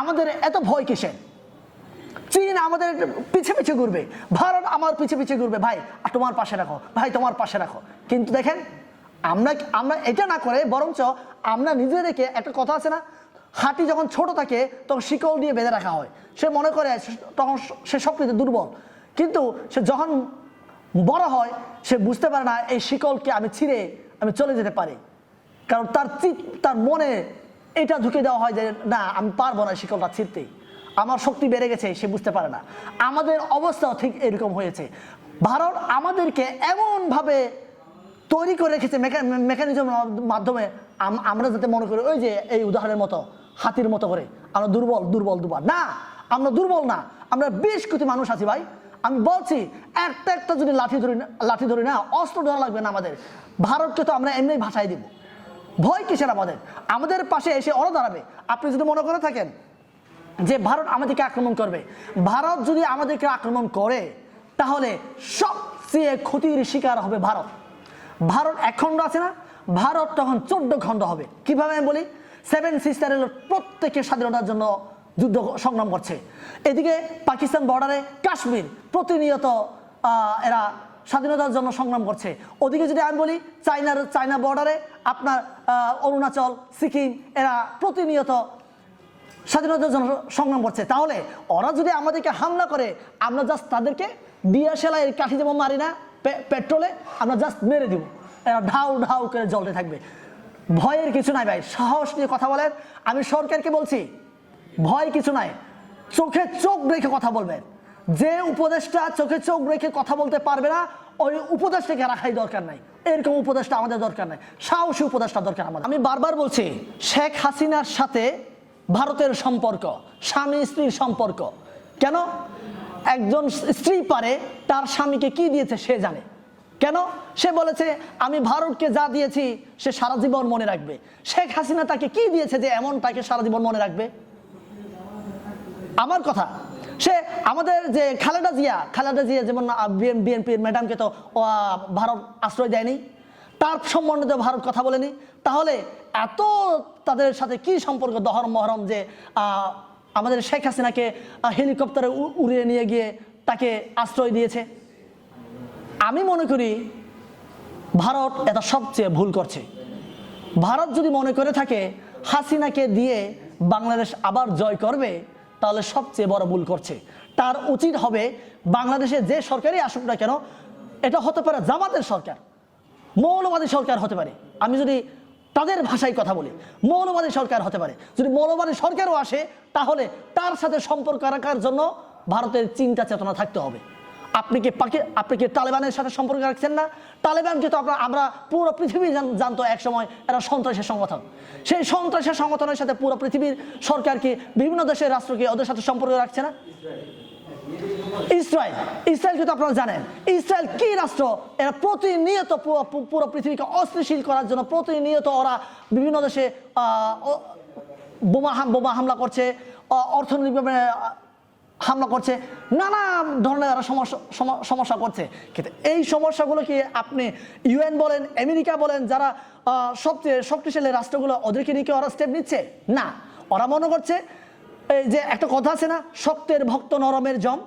আমাদের এত ভয় কিসের? চীন আমাদের পিছে পিছে ঘুরবে। ভারত আমার পিছে পিছে ঘুরবে। ভাই তোমার পাশে রাখো। ভাই, তোমার পাশে রাখো। কিন্তু দেখেন, আমরা আমরা এটা না করে, বরঞ্চ আমরা নিজেদেরকে, একটা কথা আছে না হাঁটি যখন ছোট থাকে, তখন শিকল দিয়ে বেঁধে রাখা হয়। সে মনে করে তখন সে সব কিছু দুর্বল। কিন্তু সে যখন বড় হয়, সে বুঝতে পারে না, এই শিকলকে আমি ছিঁড়ে আমি চলে যেতে পারি। কারণ তার তার মনে এটা ঢুকে দেওয়া হয় যে, না, আমি পারব না শিকলটা ছিঁড়তে আমার শক্তি বেড়ে গেছে, সে বুঝতে পারে না। আমাদের অবস্থাও ঠিক এরকম হয়েছে। ভারত আমাদেরকে এমনভাবে তৈরি করে রেখেছে মেকানিজমের মাধ্যমে আমরা যাতে মনে করি, ওই যে, এই উদাহরণের মতো, হাতির মতো করে, আমরা দুর্বল দুর্বল দুর্বল না, আমরা দুর্বল না, আমরা বেশ কোটি মানুষ আছি ভাই। আমি বলছি একটা একটা যদি লাঠি ধরি লাঠি ধরি না, অস্ত্র ধরা লাগবে না আমাদের। ভারতকে তো আমরা এমনি ভাষায় দিব। ভয় কিসের আমাদের? আমাদের পাশে এসে ওরা দাঁড়াবে। আপনি যদি মনে করে থাকেন যে ভারত আমাদেরকে আক্রমণ করবে, ভারত যদি আমাদেরকে আক্রমণ করে, তাহলে সবচেয়ে ক্ষতির শিকার হবে ভারত। ভারত এক খণ্ড আছে না? ভারত তখন চোদ্দ খণ্ড হবে। কীভাবে আমি বলি? সেভেন সিস্টারের প্রত্যেকে স্বাধীনতার জন্য যুদ্ধ সংগ্রাম করছে। এদিকে পাকিস্তান বর্ডারে কাশ্মীর প্রতিনিয়ত এরা স্বাধীনতার জন্য সংগ্রাম করছে। ওদিকে যদি আমি বলি, চায়নার, চায়না বর্ডারে আপনার অরুণাচল, সিকিম, এরা প্রতিনিয়ত স্বাধীনতার জন্য সংগ্রাম করছে। তাহলে ওরা যদি আমাদেরকে হামলা করে, আমরা জাস্ট তাদেরকে দিয়া সেলাইয়ের কাঠি যেমন মারি না পেট্রোলে, আমরা জাস্ট মেরে দিব। এরা ঢাউ ঢাউ করে জ্বলতে থাকবে। ভয়ের কিছু নাই ভাই, সাহস নিয়ে কথা বলেন। আমি সরকারকে বলছি, ভয় কিছু নাই। চোখে চোখ রেখে কথা বলবেন। যে উপদেশটা চোখে চোখ রেখে কথা বলতে পারবে না ওই উপদেশটাকে রাখাই দরকার নাই। এরকম উপদেশটা আমাদের দরকার নাই। সাহসী উপদেশটা দরকার আমাদের। আমি বারবার বলছি, শেখ হাসিনার সাথে ভারতের সম্পর্ক, স্বামী স্ত্রীর সম্পর্ক, কেন? একজন স্ত্রী পারে, তার স্বামীকে কি দিয়েছে সে জানে। কেন? সে বলেছে, আমি ভারতকে যা দিয়েছি, সে সারা জীবন মনে রাখবে। শেখ হাসিনা তাকে কি দিয়েছে যে এমন তাকে সারা জীবন মনে রাখবে? আমার কথা সে আমাদের যে খালেদা জিয়া খালেদা জিয়া যেমন বিএনপির ম্যাডামকে তো ভারত আশ্রয় দেয়নি, তার সম্বন্ধে ভারত কথা বলেনি, তাহলে এত তাদের সাথে কি সম্পর্ক দহরম মহরম যে আমাদের শেখ হাসিনাকে হেলিকপ্টারে উড়িয়ে নিয়ে গিয়ে তাকে আশ্রয় দিয়েছে? আমি মনে করি ভারত এটা সবচেয়ে ভুল করছে। ভারত যদি মনে করে থাকে, হাসিনাকে দিয়ে বাংলাদেশ আবার জয় করবে তাহলে সবচেয়ে বড় ভুল করছে। তার উচিত হবে বাংলাদেশে যে সরকারই আসুক না কেন, এটা হতে পারে জামাতের সরকার। মৌলবাদী সরকার হতে পারে। আমি যদি তাদের ভাষায় কথা বলি, মৌলবাদী সরকার হতে পারে। যদি মৌলবাদী সরকারও আসে, তাহলে তার সাথে সম্পর্ক রাখার জন্য ভারতের চিন্তা চেতনা থাকতে হবে। আপনি কি পাকি, আপনি কি তালেবানের সাথে সম্পর্ক রাখছেন না? তালেবানকে তো আপনার, আমরা পুরো পৃথিবী জানতো এক সময় এরা সন্ত্রাসের সংগঠন। সেই সন্ত্রাসের সংগঠনের সাথে পুরো পৃথিবীর সরকারকে বিভিন্ন দেশের রাষ্ট্রকে ওদের সাথে সম্পর্ক রাখছে না? ইসরায়েল ইসরায়েলকে তো আপনারা জানেন, ইসরায়েল কি রাষ্ট্র? এরা প্রতিনিয়ত পুরো পৃথিবীকে অস্থিতিশীল করার জন্য প্রতিনিয়ত ওরা বিভিন্ন দেশে বোমা বোমা হামলা করছে অর্থনৈতিকভাবে হামলা করছে, নানা ধরনের এরা সমস্যা সম- সমস্যা করছে। কিন্তু এই সমস্যাগুলো কি আপনি ইউএন বলেন, আমেরিকা বলেন, যারা সবচেয়ে শক্তিশালী রাষ্ট্রগুলো, ওদেরকে নিয়ে কি ওরা স্টেপ নিচ্ছে? না। ওরা মনে করছে, এই যে একটা কথা আছে না শক্তের ভক্ত নরমের জম।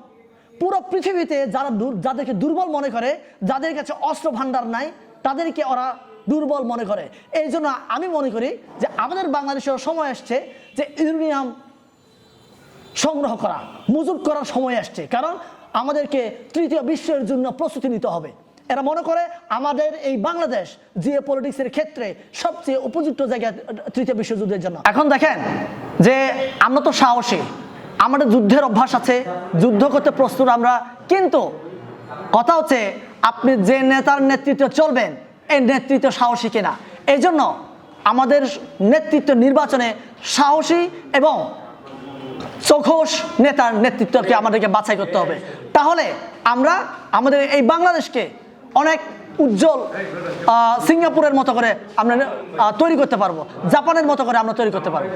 পুরো পৃথিবীতে যারা দূর- যাদেরকে দুর্বল মনে করে, যাদের কাছে অস্ত্র ভান্ডার নাই, তাদেরকে ওরা দুর্বল মনে করে। এই জন্য আমি মনে করি যে আমাদের বাংলাদেশের সময় আসছে যে ইউরেনিয়াম সংগ্রহ করা, মজুত করার সময় আসছে। কারণ আমাদেরকে তৃতীয় বিশ্বের জন্য প্রস্তুতি নিতে হবে। এরা মনে করে আমাদের এই বাংলাদেশ জিও পলিটিক্সের ক্ষেত্রে সবচেয়ে উপযুক্ত জায়গা তৃতীয় বিশ্বযুদ্ধের জন্য। এখন দেখেন যে আমরা তো সাহসী, আমাদের যুদ্ধের অভ্যাস আছে, যুদ্ধ করতে প্রস্তুত আমরা, কিন্তু কথা হচ্ছে আপনি যে নেতার নেতৃত্বে চলবেন, এই নেতৃত্ব সাহসী কিনা? এই জন্য আমাদের নেতৃত্ব নির্বাচনে সাহসী এবং চোখোশ নেতার নেতৃত্বকে আমাদেরকে বাছাই করতে হবে। তাহলে আমরা আমাদের এই বাংলাদেশকে অনেক উজ্জ্বল সিঙ্গাপুরের মতো করে আমরা তৈরি করতে পারব। জাপানের মতো করে আমরা তৈরি করতে পারব।